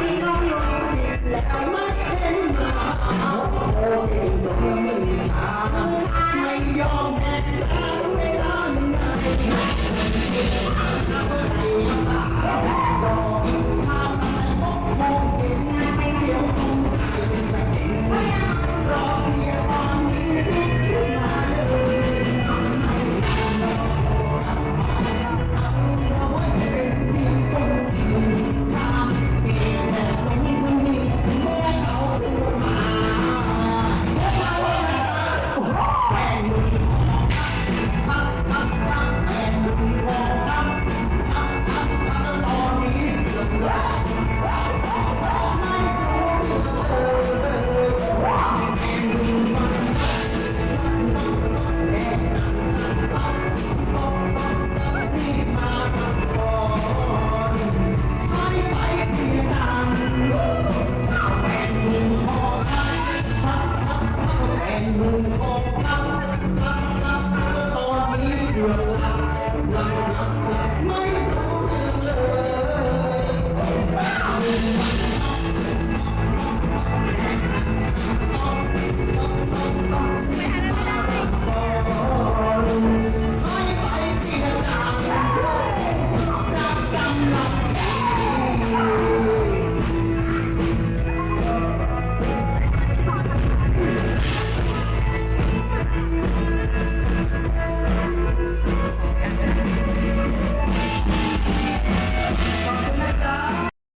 ที่ต้องยอมเปลี่ยนแล้วไม่เป็น and